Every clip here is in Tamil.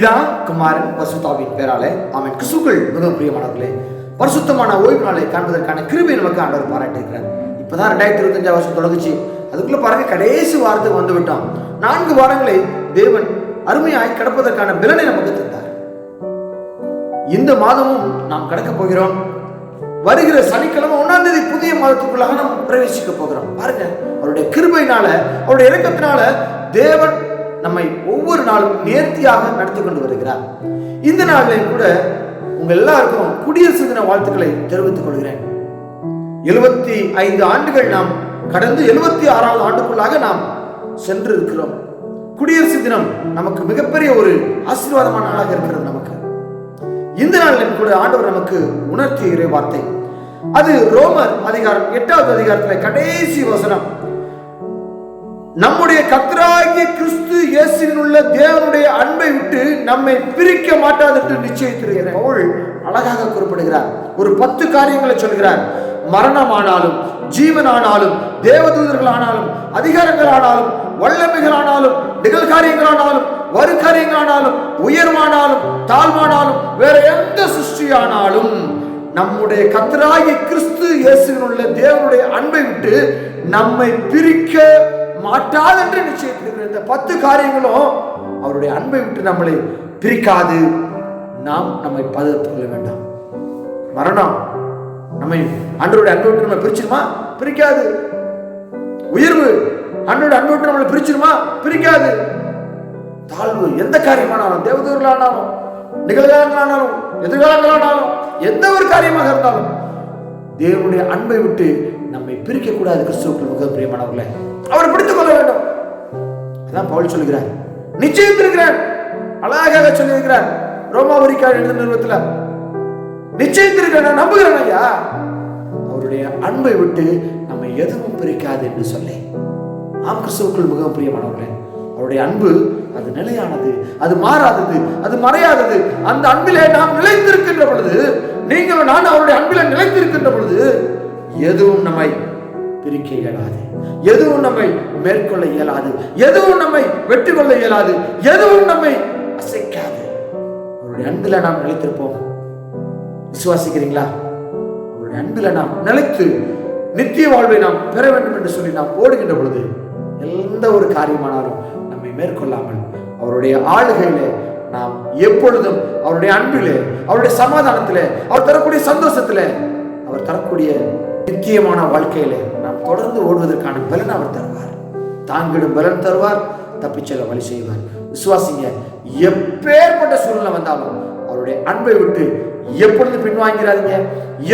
குமாரன் பரிசுத்தாவின் பேராலே அவன் கிசுக்கள் மிகவும் பிரியமானவர்களே பரிசுத்தமான ஓய்வு நாளை காண்பதற்கான கிருபை நமக்கு ஆண்டவர் பாராட்டியிருக்கிறார். இப்போதான் ரெண்டாயிரத்தி இருபத்தஞ்சாம் வருஷம் தொடங்குச்சு. அதுக்குள்ள பாருங்க கடைசி வாரத்துக்கு வந்து விட்டோம். நான்கு வாரங்களை தேவன் அருமையாய் கிடப்பதற்கான பலனை நமக்கு தந்தார். இந்த மாதமும் நாம் கடக்க போகிறோம். வருகிற சனிக்கிழமை ஒன்றாம் தேதி புதிய மாதத்துக்குள்ளாக நாம் பிரவேசிக்க போகிறோம். பாருங்க அவருடைய கிருபையினால அவருடைய இறக்கத்தினால தேவன் நம்மை ஒவ்வொரு நாளும் நேர்த்தியாக நடத்தி கொண்டு வருகிறார். இந்த நாளிலையும் கூட உங்க எல்லாருக்கும் குடியரசு தின வாழ்த்துக்களை தெரிவித்துக் கொள்கிறேன். எழுபத்தி ஐந்து ஆண்டுகள் நாம் கடந்து எழுபத்தி ஆறாவது ஆண்டுக்குள்ளாக நாம் சென்று இருக்கிறோம் குடியரசு தினம் நமக்கு மிகப்பெரிய ஒரு ஆசீர்வாதமான நாளாக இருக்கிறது நமக்கு. இந்த நாளிலும் கூட ஆண்டவர் நமக்கு உணர்த்திய வார்த்தை. அது ரோமர் அதிகாரம் எட்டாவது அதிகாரத்தில் கடைசி வசனம். நம்முடைய கத்தராகிய கிறிஸ்து இயேசுவில் உள்ள தேவனுடைய அன்பை விட்டு நம்மை பிரிக்க மாட்டாது என்று நிச்சயித்திருக்கிறேன் பவுல் அழகாக குறிப்பிடுகிறார். ஒரு பத்து காரியங்களை சொல்கிறார். மரணமானாலும் ஜீவனானாலும் தேவதூதர்களானாலும் அதிகாரங்களானாலும் வல்லமைகளானாலும் நிகழ்காரியங்களானாலும் வருகாரியங்களானாலும் உயர்வானாலும் தாழ்வானாலும் வேற எந்த சிருஷ்டியானாலும் நம்முடைய கத்தராகிய கிறிஸ்து இயேசுவில் உள்ள தேவனுடைய அன்பை விட்டு நம்மை பிரிக்க மாட்டாதென்று நிச்சயித்திருக்கிற இந்த பத்து காரியங்களும் அவருடைய அன்பை விட்டு நம்மளை பிரிக்காது. நாம் நம்மை பாதுகாத்துக் கொள்ள வேண்டாம். மரணம் நம்மை அன்றோட அன்பை விட்டு நம்ம பிரிச்சிருமா? பிரிக்காது. உயர்வு அன்றோட அன்பை விட்டு நம்மளை பிரிச்சிருமா? பிரிக்காது. தாழ்வு எந்த காரியமானாலும் தேவதூர்களானாலும் நிகழ்காலங்களானாலும் எதிர்காலங்களானாலும் எந்த ஒரு காரியமாக இருந்தாலும் தேவனுடைய அன்பை விட்டு நம்மை பிரிக்கக்கூடாது கிறிஸ்துவுக்கு மிக பிரியமானவர்களே. அவரை பிடித்துக் கொள்ள வேண்டும். அதான் பவுல் சொல்கிறார் நிச்சயம் இருக்கிறார் அழகாக சொல்லியிருக்கிறார். ரோமாவரிக்கா எழுத நிறுவனத்துல நிச்சயித்திருக்கிறேன் நான் நம்புகிறேன் ஐயா. அவருடைய அன்பை விட்டு நம்மை எதுவும் பிரிக்காது என்று சொல்லி. ஆம் கிறிஸ்துவுக்குள் மிகவும் பிரியமானவர்களே. அவருடைய அன்பு அது நிலையானது அது மாறாதது அது மறையாதது. அந்த அன்பிலே நாம் நிலைத்திருக்கின்ற பொழுது நீங்களும் நான் அவருடைய அன்பிலே நிலைத்திருக்கின்ற பொழுது எதுவும் நம்மை பிரிக்க இயலாது. எதுவும் நம்மை மேற்கொள்ள இயலாது. எதுவும் நம்மை வெற்றி கொள்ள இயலாது. எதுவும் நம்மை அசைக்காது. அவருடைய அன்பில் நாம் நிலைத்திருப்போம். விசுவாசிக்கிறீங்களா? அவருடைய அன்பில் நாம் நிலைத்து நித்திய வாழ்வை நாம் பெற வேண்டும் என்று சொல்லி நாம் ஓடுகின்ற பொழுது எந்த ஒரு காரியமானாலும் நம்மை மேற்கொள்ளாமல் அவருடைய ஆளுகையிலே நாம் எப்பொழுதும் அவருடைய அன்பிலே அவருடைய சமாதானத்திலே அவர் தரக்கூடிய சந்தோஷத்திலே அவர் தரக்கூடிய நித்தியமான வாழ்க்கையில நாம் தொடர்ந்து ஓடுவதற்கான பலன் அவர் தருவார். தாங்கிடும் பலன் தருவார் தப்பிச்செல்ல வழி செய்வார். விசுவாசிங்க எப்பேற்பட்ட சூழ்நிலை வந்தாலும் அவருடைய அன்பை விட்டு எப்பொழுது பின்வாங்கிறாதீங்க?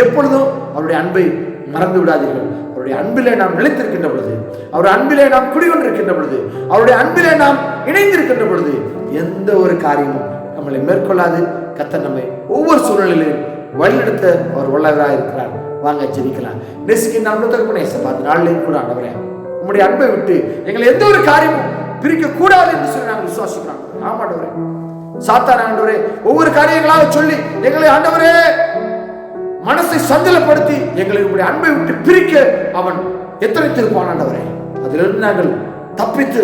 எப்பொழுதும் அவருடைய அன்பை மறந்து விடாதீர்கள். அவருடைய அன்பிலே நாம் நிலைத்திருக்கின்ற பொழுது அவருடைய அன்பிலே நாம் குடிகொண்டிருக்கின்ற பொழுது அவருடைய அன்பிலே நாம் இணைந்திருக்கின்ற பொழுது எந்த ஒரு காரியமும் நம்மளை மேற்கொள்ளாது. கத்த நம்மை ஒவ்வொரு சூழ்நிலையிலும் வழிநடத்த அவர் உள்ளவராக இருக்கிறார் வாங்க ஜெபிக்கலாம். நெசுக்கு நம்ம தகப்பனே பார்த்து நாளில் கூட ஆண்டவரே உங்களுடைய அன்பை விட்டு எங்களை எந்த ஒரு காரியமும் பிரிக்க கூடாது என்று சொல்லி நாங்கள் விசுவாசிக்கிறோம். ஆமாண்டவரே சாத்தான ஆண்டவரே ஒவ்வொரு காரியங்களாக சொல்லி எங்களை ஆண்டவரே மனசை சஞ்சலப்படுத்தி எங்களை உங்களுடைய அன்பை விட்டு பிரிக்க அவன் எத்தனைத்திருப்பான் ஆண்டவரே. அதிலிருந்து நாங்கள் தப்பித்து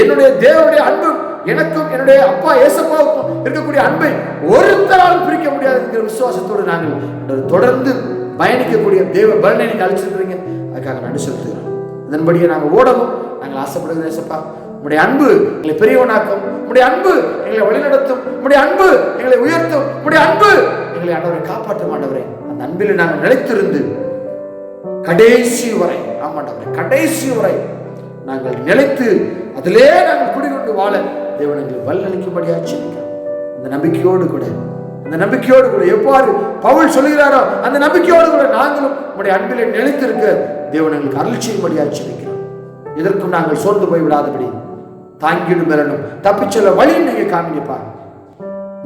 என்னுடைய தேவனுடைய அன்பு எனக்கும் என்னுடைய அப்பா ஏசப்பாவுக்கும் இருக்கக்கூடிய அன்பை ஒருத்தராலும் பிரிக்க முடியாது என்கிற விசுவாசத்தோடு நாங்கள் தொடர்ந்து பயணிக்கக்கூடிய தேவ பலனை நீங்கள் அழிச்சிருக்கிறீங்க அதுக்காக நன்றி செலுத்துகிறோம் அதன்படியே நாங்கள் ஓடவும் நாங்கள் ஆசைப்படுகிறோம் ஏசப்பா உங்களுடைய அன்பு எங்களை பெரியவனாக்கும் உங்களுடைய அன்பு எங்களை வழிநடத்தும் உங்களுடைய அன்பு எங்களை உயர்த்தும் உங்களுடைய அன்பு எங்களை ஆண்டவரை காப்பாற்றும் மாட்டவரே அந்த அன்பில் நாங்கள் நிலைத்திருந்து கடைசி வரை ஆமாண்டவரை கடைசி வரை நாங்கள் நிலைத்து அதிலே நாங்கள் குடிகொண்டு வாழ தேவன் எங்களை வல்லளிக்கும்படியாக செய்கிறோம் அந்த நம்பிக்கையோடு கூட அந்த நம்பிக்கையோடு கூட எவ்வாறு பவுல் சொல்லுகிறாரோ அந்த நம்பிக்கையோடு கூட நாங்களும் உங்களுடைய அன்பிலே நிலைத்திருக்க தேவன் எங்களுக்கு அருள் செய்யும்படியாக செய்கிறோம் இதற்கும் நாங்கள் சோர்ந்து போய் விடாதபடி தாங்கிடும் பெறணும் தப்பிச்செல்ல வழியும் நீங்க காமிங்கப்பா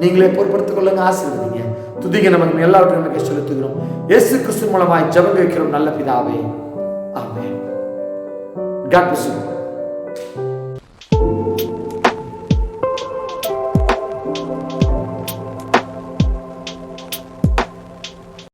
நீங்களே பொறுப்படுத்திக் கொள்ளுங்க ஆசீர்வதிங்க. துதிங்க நமக்கு எல்லாவற்றையும் நமக்கு செலுத்துகிறோம். இயேசு கிறிஸ்து மூலமாய் ஜெபம் வைக்கிறோம் நல்ல பிதாவே. ஆமே God bless you.